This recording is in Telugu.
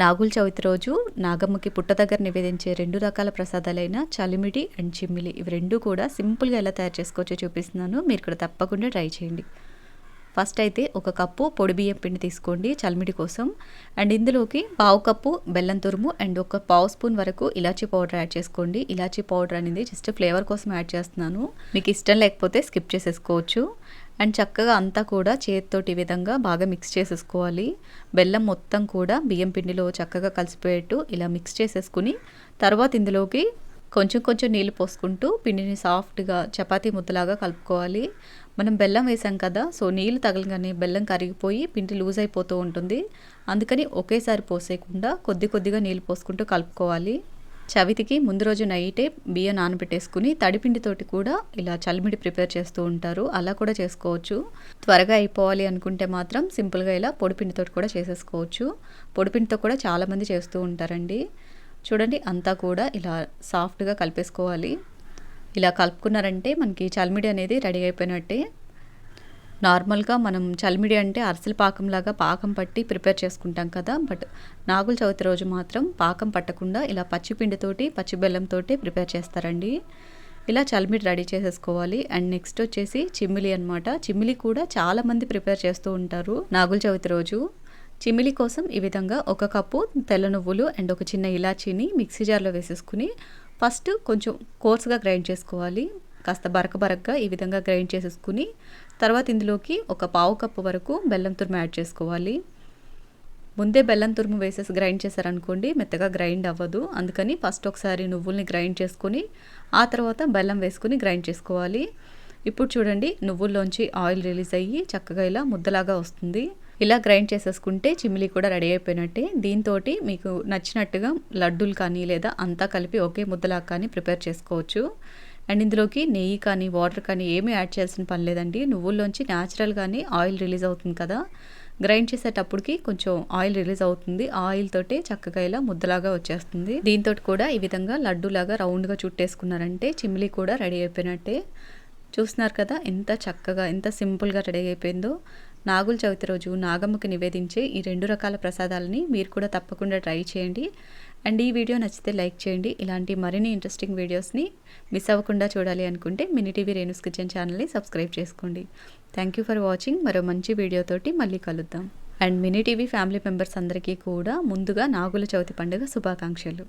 నాగుల చవితి రోజు నాగమ్మకి పుట్ట దగ్గర నివేదించే రెండు రకాల ప్రసాదాలైన చలిమిడి అండ్ చిమ్మిలి. ఇవి రెండు కూడా సింపుల్గా ఎలా తయారు చేసుకోవచ్చో చూపిస్తున్నాను. మీరు కూడా తప్పకుండా ట్రై చేయండి. ఫస్ట్ అయితే ఒక కప్పు పొడి బియ్యం పిండి తీసుకోండి చలిమిడి కోసం. అండ్ ఇందులోకి పావు కప్పు బెల్లం తురుము అండ్ ఒక పావు స్పూన్ వరకు ఇలాచీ పౌడర్ యాడ్ చేసుకోండి. ఇలాచీ పౌడర్ అనేది జస్ట్ ఫ్లేవర్ కోసం యాడ్ చేస్తున్నాను. మీకు ఇష్టం లేకపోతే స్కిప్ చేసేసుకోవచ్చు. అండ్ చక్కగా అంతా కూడా చేతితోటి ఈ విధంగా బాగా మిక్స్ చేసేసుకోవాలి. బెల్లం మొత్తం కూడా బియ్యం పిండిలో చక్కగా కలిసిపోయేట్టు ఇలా మిక్స్ చేసేసుకుని తర్వాత ఇందులోకి కొంచెం కొంచెం నీళ్ళు పోసుకుంటూ పిండిని సాఫ్ట్గా చపాతీ ముద్దలాగా కలుపుకోవాలి. మనం బెల్లం వేసాం కదా సో నీళ్ళు తగలగానే బెల్లం కరిగిపోయి పిండి లూజ్ అయిపోతూ ఉంటుంది. అందుకని ఒకేసారి పోసేయకుండా కొద్ది కొద్దిగా నీళ్ళు పోసుకుంటూ కలుపుకోవాలి. చవితికి ముందు రోజు నైటే బియ్యం నానబెట్టేసుకుని తడిపిండితోటి కూడా ఇలా చలిమిడి ప్రిపేర్ చేస్తూ ఉంటారు. అలా కూడా చేసుకోవచ్చు. త్వరగా అయిపోవాలి అనుకుంటే మాత్రం సింపుల్గా ఇలా పొడిపిండితోటి కూడా చేసేసుకోవచ్చు. పొడిపిండితో కూడా చాలామంది చేస్తూ ఉంటారండి. చూడండి అంతా కూడా ఇలా సాఫ్ట్గా కలిపేసుకోవాలి. ఇలా కలుపుకున్నారంటే మనకి చలిమిడి అనేది రెడీ అయిపోయినట్టే. నార్మల్గా మనం చలిమిడి అంటే అరిసెల పాకంలాగా పాకం పట్టి ప్రిపేర్ చేసుకుంటాం కదా బట్ నాగుల చవితి రోజు మాత్రం పాకం పట్టకుండా ఇలా పచ్చిపిండితోటి పచ్చి బెల్లంతో ప్రిపేర్ చేస్తారండి. ఇలా చలిమిడి రెడీ చేసేసుకోవాలి. అండ్ నెక్స్ట్ వచ్చేసి చిమ్మిలి అనమాట చిమ్మిలి కూడా చాలామంది ప్రిపేర్ చేస్తూ ఉంటారు నాగుల చవితి రోజు. చిమ్మిలి కోసం ఈ విధంగా ఒక కప్పు తెల్ల నువ్వులు అండ్ ఒక చిన్న ఇలాచీని మిక్సీ జార్లో వేసేసుకుని ఫస్ట్ కొంచెం కోర్స్గా గ్రైండ్ చేసుకోవాలి. కాస్త బరక బరకగా ఈ విధంగా గ్రైండ్ చేసేసుకుని తర్వాత ఇందులోకి ఒక పావు కప్పు వరకు బెల్లం తురుము యాడ్ చేసుకోవాలి. ముందే బెల్లం తురుము వేసేసి గ్రైండ్ చేశారనుకోండి మెత్తగా గ్రైండ్ అవ్వదు. అందుకని ఫస్ట్ ఒకసారి నువ్వుల్ని గ్రైండ్ చేసుకొని ఆ తర్వాత బెల్లం వేసుకుని గ్రైండ్ చేసుకోవాలి. ఇప్పుడు చూడండి నువ్వుల్లోంచి ఆయిల్ రిలీజ్ అయ్యి చక్కగా ఇలా ముద్దలాగా వస్తుంది. ఇలా గ్రైండ్ చేసేసుకుంటే చిమ్మిలి కూడా రెడీ అయిపోయినట్టే. దీంతో మీకు నచ్చినట్టుగా లడ్డూలు కానీ లేదా అంతా కలిపి ఒకే ముద్దలాగా కానీ ప్రిపేర్ చేసుకోవచ్చు. అండ్ ఇందులోకి నెయ్యి కానీ వాటర్ కానీ ఏమీ యాడ్ చేయాల్సిన పని లేదండి. నువ్వుల్లోంచి న్యాచురల్గానే ఆయిల్ రిలీజ్ అవుతుంది కదా. గ్రైండ్ చేసేటప్పటికి కొంచెం ఆయిల్ రిలీజ్ అవుతుంది. ఆయిల్ తోటే చక్కగా ఇలా ముద్దలాగా వచ్చేస్తుంది. దీంతో కూడా ఈ విధంగా లడ్డూలాగా రౌండ్గా చుట్టేసుకున్నారంటే చిమ్లీ కూడా రెడీ అయిపోయినట్టే. చూస్తున్నారు కదా ఎంత చక్కగా ఎంత సింపుల్గా రెడీ అయిపోయిందో. నాగుల చవితి రోజు నాగమ్మకి నివేదించే ఈ రెండు రకాల ప్రసాదాలని మీరు కూడా తప్పకుండా ట్రై చేయండి. అండ్ ఈ వీడియో నచ్చితే లైక్ చేయండి. ఇలాంటి మరిన్ని ఇంట్రెస్టింగ్ వీడియోస్ని మిస్ అవ్వకుండా చూడాలి అనుకుంటే మినీ టీవీ రేణుస్ కిచెన్ ఛానల్ని సబ్స్క్రైబ్ చేసుకోండి. థ్యాంక్ యూ ఫర్ వాచింగ్ మరో మంచి వీడియోతోటి మళ్ళీ కలుద్దాం. And mini TV family members అందరికీ కూడా ముందుగా నాగుల చవితి పండుగ శుభాకాంక్షలు.